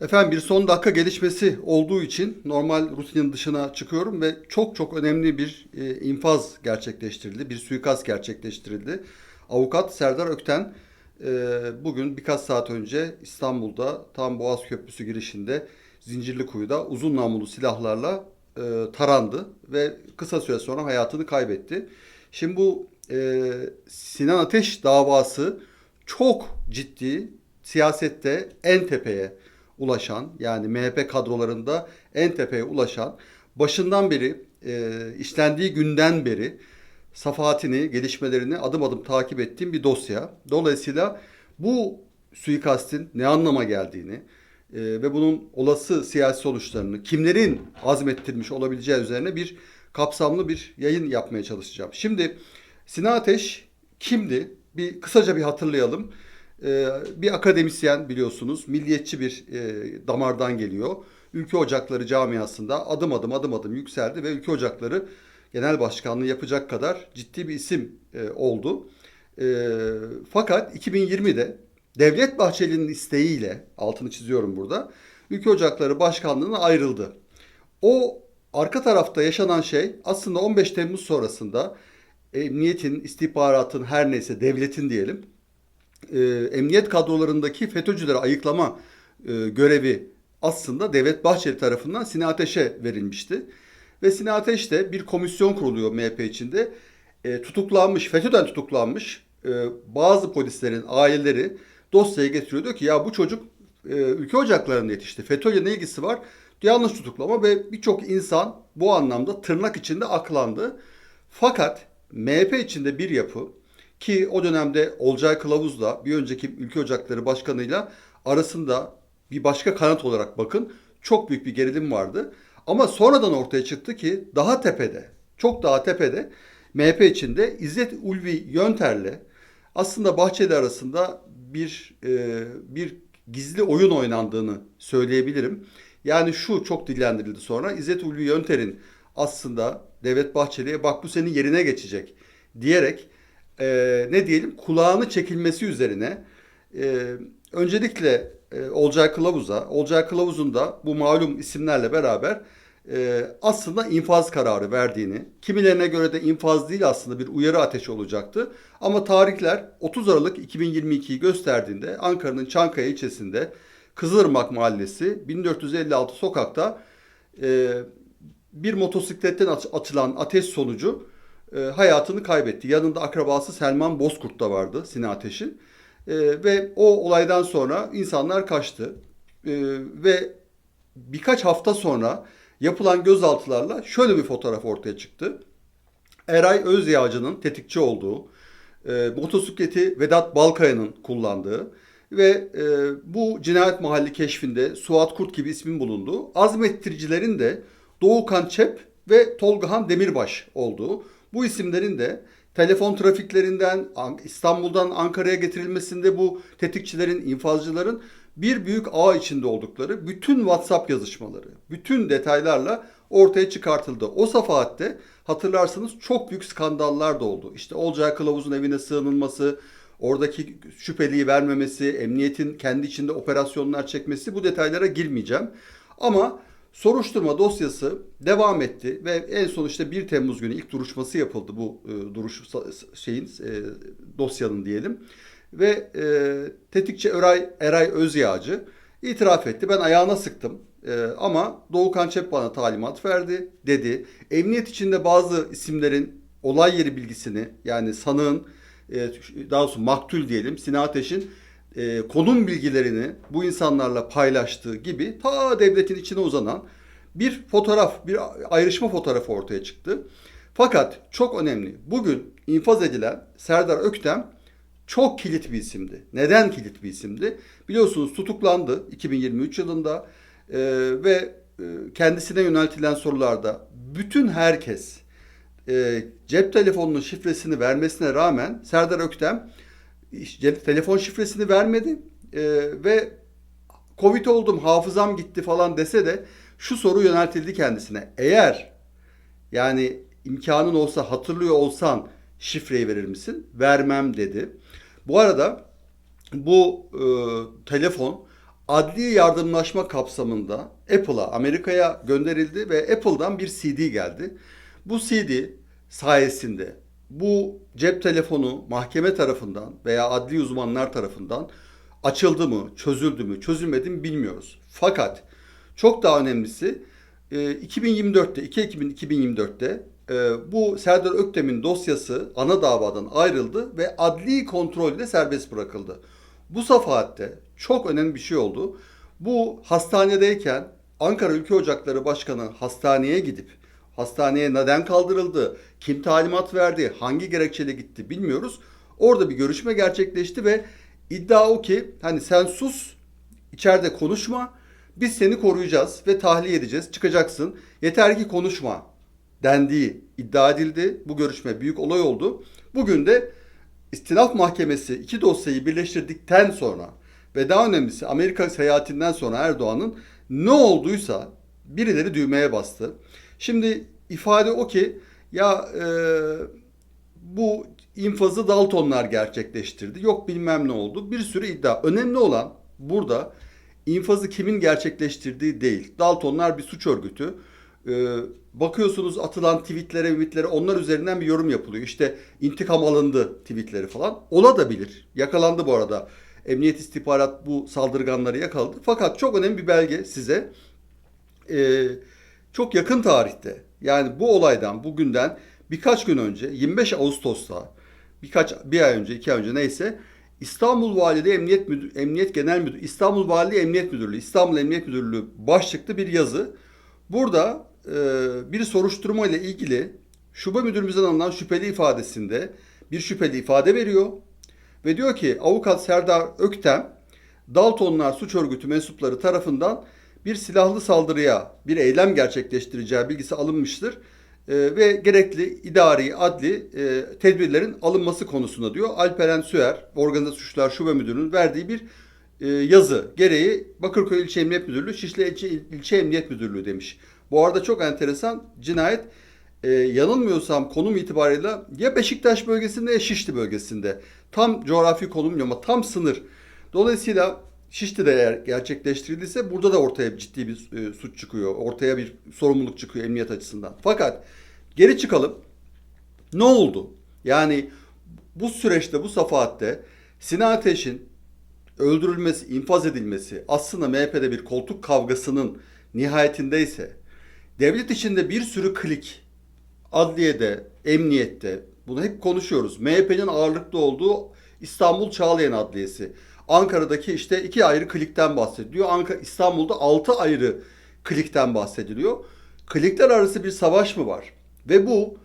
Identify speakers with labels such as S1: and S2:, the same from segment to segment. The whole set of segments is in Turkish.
S1: Efendim bir son dakika gelişmesi olduğu için normal rutinin dışına çıkıyorum ve çok çok önemli bir e, infaz gerçekleştirildi. Bir suikast gerçekleştirildi. Avukat Serdar Ökten e, bugün birkaç saat önce İstanbul'da tam Boğaz Köprüsü girişinde Zincirlikuyu'da uzun namlulu silahlarla e, tarandı ve kısa süre sonra hayatını kaybetti. Şimdi bu e, Sinan Ateş davası çok ciddi siyasette en tepeye ulaşan yani MHP kadrolarında en tepeye ulaşan başından beri e, işlendiği günden beri safahatini, gelişmelerini adım adım takip ettiğim bir dosya. Dolayısıyla bu suikastin ne anlama geldiğini e, ve bunun olası siyasi sonuçlarını kimlerin azmettirmiş olabileceği üzerine bir kapsamlı bir yayın yapmaya çalışacağım. Şimdi Sinan Ateş kimdi? Bir kısaca bir hatırlayalım. Ee, bir akademisyen biliyorsunuz, milliyetçi bir e, damardan geliyor. Ülke Ocakları camiasında adım adım adım adım yükseldi ve Ülke Ocakları Genel Başkanlığı yapacak kadar ciddi bir isim e, oldu. E, fakat 2020'de Devlet Bahçeli'nin isteğiyle, altını çiziyorum burada, Ülke Ocakları Başkanlığı'na ayrıldı. O arka tarafta yaşanan şey aslında 15 Temmuz sonrasında emniyetin, istihbaratın her neyse devletin diyelim e, emniyet kadrolarındaki FETÖ'cüleri ayıklama e, görevi aslında Devlet Bahçeli tarafından Sinan Ateş'e verilmişti. Ve Sinan Ateş de bir komisyon kuruluyor MHP içinde. E, tutuklanmış, FETÖ'den tutuklanmış e, bazı polislerin aileleri dosyaya getiriyor. Diyor ki ya bu çocuk e, ülke ocaklarında yetişti. FETÖ'yle ne ilgisi var? Yanlış tutuklama ve birçok insan bu anlamda tırnak içinde aklandı. Fakat MHP içinde bir yapı ki o dönemde Olcay Kılavuz'la bir önceki Ülke Ocakları Başkanı'yla arasında bir başka kanat olarak bakın çok büyük bir gerilim vardı. Ama sonradan ortaya çıktı ki daha tepede, çok daha tepede MHP içinde İzzet Ulvi Yönter'le aslında Bahçeli arasında bir e, bir gizli oyun oynandığını söyleyebilirim. Yani şu çok dillendirildi sonra İzzet Ulvi Yönter'in aslında Devlet Bahçeli'ye bak bu senin yerine geçecek diyerek e, ne diyelim kulağını çekilmesi üzerine e, öncelikle e, Olcay Kılavuz'a, Olcay Kılavuz'un da bu malum isimlerle beraber e, aslında infaz kararı verdiğini, kimilerine göre de infaz değil aslında bir uyarı ateşi olacaktı. Ama tarihler 30 Aralık 2022'yi gösterdiğinde Ankara'nın Çankaya ilçesinde Kızılırmak Mahallesi 1456 sokakta e, bir motosikletten açılan ateş sonucu e, hayatını kaybetti. Yanında akrabası Selman Bozkurt da vardı Sinan Ateş'in. E, ve o olaydan sonra insanlar kaçtı. E, ve birkaç hafta sonra yapılan gözaltılarla şöyle bir fotoğraf ortaya çıktı. Eray Özyağcı'nın tetikçi olduğu, e, motosikleti Vedat Balkaya'nın kullandığı ve e, bu cinayet mahalli keşfinde Suat Kurt gibi ismin bulunduğu, azmettiricilerin de Doğukan Çep ve Tolgahan Demirbaş olduğu, bu isimlerin de telefon trafiklerinden İstanbul'dan Ankara'ya getirilmesinde bu tetikçilerin, infazcıların bir büyük ağ içinde oldukları bütün WhatsApp yazışmaları, bütün detaylarla ortaya çıkartıldı. O safahatte hatırlarsanız çok büyük skandallar da oldu. İşte Olcay Kılavuz'un evine sığınılması, oradaki şüpheliyi vermemesi, emniyetin kendi içinde operasyonlar çekmesi bu detaylara girmeyeceğim. Ama soruşturma dosyası devam etti ve en son işte 1 Temmuz günü ilk duruşması yapıldı bu e, duruş şeyin e, dosyanın diyelim ve e, tetikçi Eray, Eray Özyağcı itiraf etti. Ben ayağına sıktım e, ama Doğukan Çep bana talimat verdi dedi. Emniyet içinde bazı isimlerin olay yeri bilgisini yani sanığın e, daha doğrusu maktul diyelim Sinan Ateş'in e, konum bilgilerini bu insanlarla paylaştığı gibi ta devletin içine uzanan bir fotoğraf, bir ayrışma fotoğrafı ortaya çıktı. Fakat çok önemli. Bugün infaz edilen Serdar Öktem çok kilit bir isimdi. Neden kilit bir isimdi? Biliyorsunuz tutuklandı 2023 yılında e, ve e, kendisine yöneltilen sorularda bütün herkes e, cep telefonunun şifresini vermesine rağmen Serdar Öktem telefon şifresini vermedi e, ve Covid oldum hafızam gitti falan dese de şu soru yöneltildi kendisine. Eğer yani imkanın olsa hatırlıyor olsan şifreyi verir misin? Vermem dedi. Bu arada bu e, telefon adli yardımlaşma kapsamında Apple'a, Amerika'ya gönderildi ve Apple'dan bir CD geldi. Bu CD sayesinde bu cep telefonu mahkeme tarafından veya adli uzmanlar tarafından açıldı mı, çözüldü mü, çözülmedi mi bilmiyoruz. Fakat çok daha önemlisi e, 2024'te, 2 Ekim 2024'te e, bu Serdar Öktem'in dosyası ana davadan ayrıldı ve adli kontrolle serbest bırakıldı. Bu safhatte çok önemli bir şey oldu. Bu hastanedeyken Ankara Ülke Ocakları Başkanı hastaneye gidip hastaneye neden kaldırıldı, kim talimat verdi, hangi gerekçeyle gitti bilmiyoruz. Orada bir görüşme gerçekleşti ve iddia o ki hani sen sus, içeride konuşma, biz seni koruyacağız ve tahliye edeceğiz, çıkacaksın. Yeter ki konuşma dendiği iddia edildi. Bu görüşme büyük olay oldu. Bugün de İstinaf Mahkemesi iki dosyayı birleştirdikten sonra ve daha önemlisi Amerika seyahatinden sonra Erdoğan'ın ne olduysa birileri düğmeye bastı. Şimdi ifade o ki ya e, bu infazı Daltonlar gerçekleştirdi. Yok bilmem ne oldu. Bir sürü iddia. Önemli olan burada infazı kimin gerçekleştirdiği değil. Daltonlar bir suç örgütü. Ee, bakıyorsunuz atılan tweetlere, tweetlere onlar üzerinden bir yorum yapılıyor. İşte intikam alındı tweetleri falan. Ola da bilir. Yakalandı bu arada. Emniyet istihbarat bu saldırganları yakaladı. Fakat çok önemli bir belge size. Ee, çok yakın tarihte yani bu olaydan bugünden birkaç gün önce 25 Ağustos'ta birkaç bir ay önce iki ay önce neyse İstanbul Valiliği Emniyet Müdür, Emniyet Genel Müdür İstanbul Valiliği Emniyet Müdürlüğü İstanbul Emniyet Müdürlüğü başlıklı bir yazı. Burada e, bir soruşturma ile ilgili şube müdürümüzden alınan şüpheli ifadesinde bir şüpheli ifade veriyor ve diyor ki avukat Serdar Öktem Daltonlar suç örgütü mensupları tarafından bir silahlı saldırıya, bir eylem gerçekleştireceği bilgisi alınmıştır. E, ve gerekli idari, adli e, tedbirlerin alınması konusunda diyor. Alperen Süer, Organize Suçlar Şube Müdürü'nün verdiği bir e, yazı gereği Bakırköy İlçe Emniyet Müdürlüğü, Şişli İlçe, İlçe Emniyet Müdürlüğü demiş. Bu arada çok enteresan cinayet e, yanılmıyorsam konum itibarıyla ya Beşiktaş bölgesinde ya Şişli bölgesinde. Tam coğrafi konum ama tam sınır. Dolayısıyla Şişli'de eğer gerçekleştirildiyse burada da ortaya ciddi bir e, suç çıkıyor. Ortaya bir sorumluluk çıkıyor emniyet açısından. Fakat geri çıkalım. Ne oldu? Yani bu süreçte, bu safahatte Sinan Ateş'in öldürülmesi, infaz edilmesi aslında MHP'de bir koltuk kavgasının nihayetindeyse devlet içinde bir sürü klik adliyede, emniyette bunu hep konuşuyoruz. MHP'nin ağırlıklı olduğu İstanbul Çağlayan Adliyesi. Ankara'daki işte iki ayrı klikten bahsediliyor. Ankara, İstanbul'da altı ayrı klikten bahsediliyor. Klikler arası bir savaş mı var? Ve bu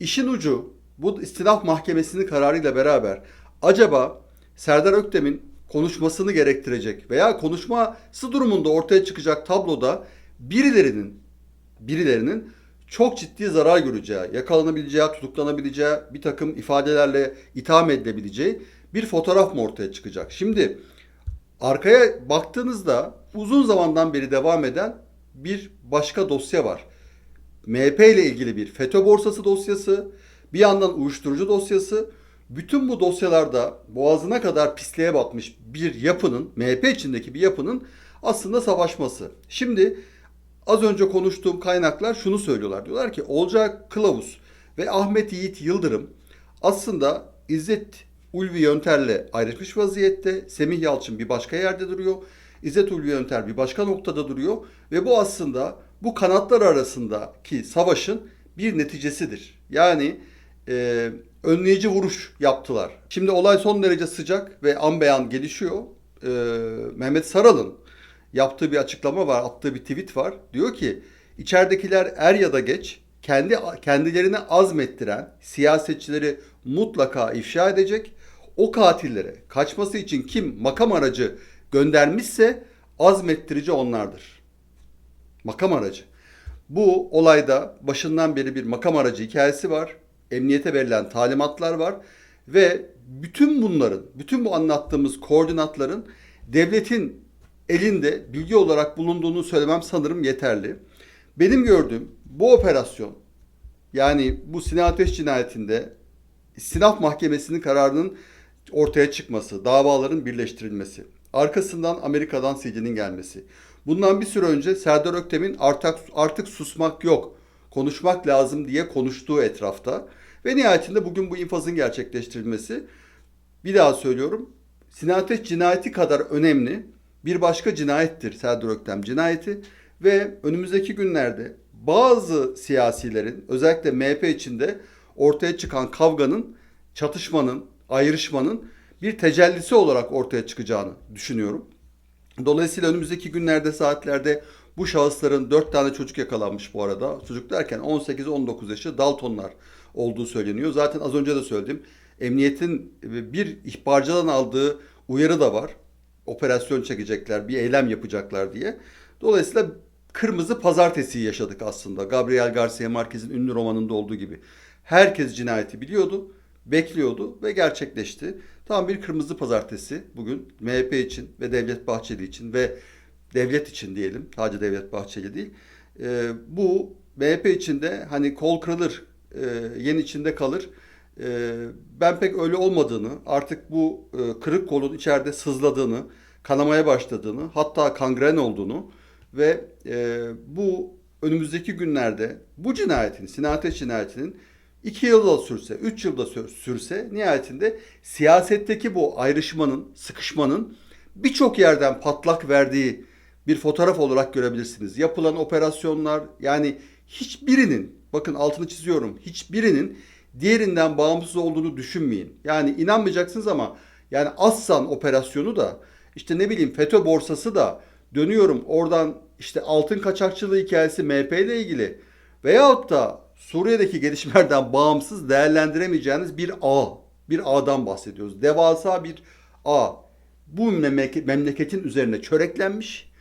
S1: işin ucu bu istinaf mahkemesinin kararıyla beraber acaba Serdar Öktem'in konuşmasını gerektirecek veya konuşması durumunda ortaya çıkacak tabloda birilerinin birilerinin çok ciddi zarar göreceği, yakalanabileceği, tutuklanabileceği, bir takım ifadelerle itham edilebileceği bir fotoğraf mı ortaya çıkacak? Şimdi arkaya baktığınızda uzun zamandan beri devam eden bir başka dosya var. MHP ile ilgili bir FETÖ borsası dosyası, bir yandan uyuşturucu dosyası. Bütün bu dosyalarda boğazına kadar pisliğe batmış bir yapının, MHP içindeki bir yapının aslında savaşması. Şimdi az önce konuştuğum kaynaklar şunu söylüyorlar. Diyorlar ki Olcay Kılavuz ve Ahmet Yiğit Yıldırım aslında İzzet Ulvi Yönter'le ayrışmış vaziyette. Semih Yalçın bir başka yerde duruyor. İzzet Ulvi Yönter bir başka noktada duruyor. Ve bu aslında bu kanatlar arasındaki savaşın bir neticesidir. Yani e, önleyici vuruş yaptılar. Şimdi olay son derece sıcak ve an beyan gelişiyor. E, Mehmet Saral'ın yaptığı bir açıklama var, attığı bir tweet var. Diyor ki içeridekiler er ya da geç kendi kendilerini azmettiren siyasetçileri mutlaka ifşa edecek. O katillere kaçması için kim makam aracı göndermişse azmettirici onlardır. Makam aracı. Bu olayda başından beri bir makam aracı hikayesi var. Emniyete verilen talimatlar var ve bütün bunların, bütün bu anlattığımız koordinatların devletin elinde bilgi olarak bulunduğunu söylemem sanırım yeterli. Benim gördüğüm bu operasyon yani bu Sinan Ateş cinayetinde istinaf mahkemesinin kararının ortaya çıkması, davaların birleştirilmesi. Arkasından Amerika'dan CD'nin gelmesi. Bundan bir süre önce Serdar Öktem'in artık, artık susmak yok, konuşmak lazım diye konuştuğu etrafta. Ve nihayetinde bugün bu infazın gerçekleştirilmesi. Bir daha söylüyorum. Sinan cinayeti kadar önemli bir başka cinayettir Serdar Öktem cinayeti. Ve önümüzdeki günlerde bazı siyasilerin özellikle MHP içinde ortaya çıkan kavganın, çatışmanın, ayrışmanın bir tecellisi olarak ortaya çıkacağını düşünüyorum. Dolayısıyla önümüzdeki günlerde saatlerde bu şahısların 4 tane çocuk yakalanmış bu arada. Çocuk derken 18-19 yaşı Daltonlar olduğu söyleniyor. Zaten az önce de söyledim. Emniyetin bir ihbarcıdan aldığı uyarı da var. Operasyon çekecekler, bir eylem yapacaklar diye. Dolayısıyla kırmızı pazartesi yaşadık aslında. Gabriel Garcia Marquez'in ünlü romanında olduğu gibi. Herkes cinayeti biliyordu, bekliyordu ve gerçekleşti. Tam bir kırmızı pazartesi bugün MHP için ve Devlet Bahçeli için ve devlet için diyelim. Sadece Devlet Bahçeli değil. Ee, bu MHP içinde hani kol kırılır, e, yen içinde kalır. E, ben pek öyle olmadığını, artık bu e, kırık kolun içeride sızladığını, kanamaya başladığını, hatta kangren olduğunu ve e, bu önümüzdeki günlerde bu cinayetin, Sinan Ateş cinayetinin 2 yılda sürse, 3 yılda sür- sürse nihayetinde siyasetteki bu ayrışmanın, sıkışmanın birçok yerden patlak verdiği bir fotoğraf olarak görebilirsiniz. Yapılan operasyonlar yani hiçbirinin, bakın altını çiziyorum, hiçbirinin diğerinden bağımsız olduğunu düşünmeyin. Yani inanmayacaksınız ama yani Assan operasyonu da işte ne bileyim FETÖ borsası da dönüyorum oradan işte altın kaçakçılığı hikayesi MHP ile ilgili veyahut da Suriye'deki gelişmelerden bağımsız değerlendiremeyeceğiniz bir ağ, bir ağdan bahsediyoruz. Devasa bir ağ. Bu memleket, memleketin üzerine çöreklenmiş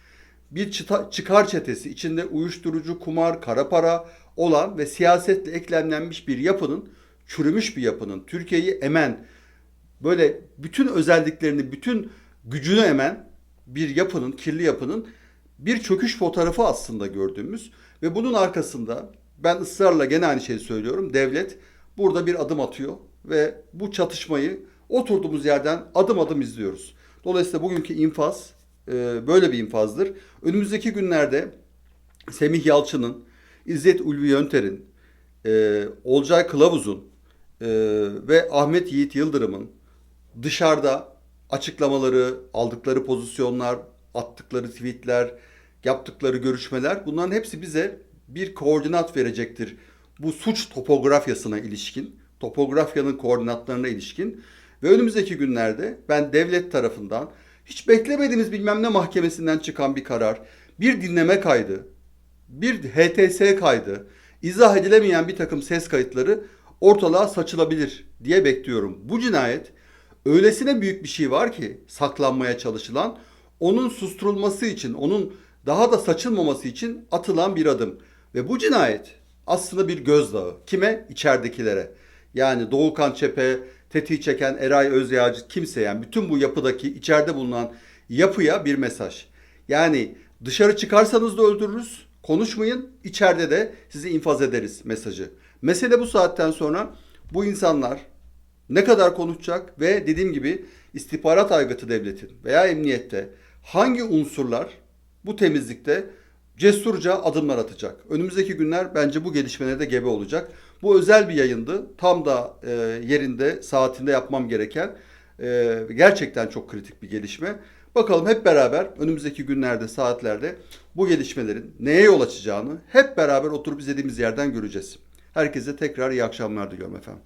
S1: bir çıkar çetesi içinde uyuşturucu, kumar, kara para olan ve siyasetle eklemlenmiş bir yapının, çürümüş bir yapının, Türkiye'yi emen, böyle bütün özelliklerini, bütün gücünü emen bir yapının, kirli yapının bir çöküş fotoğrafı aslında gördüğümüz ve bunun arkasında ben ısrarla gene aynı şeyi söylüyorum. Devlet burada bir adım atıyor ve bu çatışmayı oturduğumuz yerden adım adım izliyoruz. Dolayısıyla bugünkü infaz e, böyle bir infazdır. Önümüzdeki günlerde Semih Yalçın'ın, İzzet Ulvi Yönter'in, e, Olcay Kılavuz'un e, ve Ahmet Yiğit Yıldırım'ın dışarıda açıklamaları, aldıkları pozisyonlar, attıkları tweetler, yaptıkları görüşmeler bunların hepsi bize bir koordinat verecektir. Bu suç topografyasına ilişkin, topografyanın koordinatlarına ilişkin ve önümüzdeki günlerde ben devlet tarafından hiç beklemediğimiz bilmem ne mahkemesinden çıkan bir karar, bir dinleme kaydı, bir HTS kaydı, izah edilemeyen bir takım ses kayıtları ortalığa saçılabilir diye bekliyorum. Bu cinayet öylesine büyük bir şey var ki saklanmaya çalışılan, onun susturulması için, onun daha da saçılmaması için atılan bir adım. Ve bu cinayet aslında bir gözdağı. Kime? İçeridekilere. Yani Doğukan Çepe, tetiği çeken Eray Özyağcı kimse yani bütün bu yapıdaki içeride bulunan yapıya bir mesaj. Yani dışarı çıkarsanız da öldürürüz, konuşmayın, içeride de sizi infaz ederiz mesajı. Mesele bu saatten sonra bu insanlar ne kadar konuşacak ve dediğim gibi istihbarat aygıtı devletin veya emniyette hangi unsurlar bu temizlikte cesurca adımlar atacak. Önümüzdeki günler bence bu gelişmelere de gebe olacak. Bu özel bir yayındı. Tam da e, yerinde, saatinde yapmam gereken e, gerçekten çok kritik bir gelişme. Bakalım hep beraber önümüzdeki günlerde, saatlerde bu gelişmelerin neye yol açacağını hep beraber oturup izlediğimiz yerden göreceğiz. Herkese tekrar iyi akşamlar diliyorum efendim.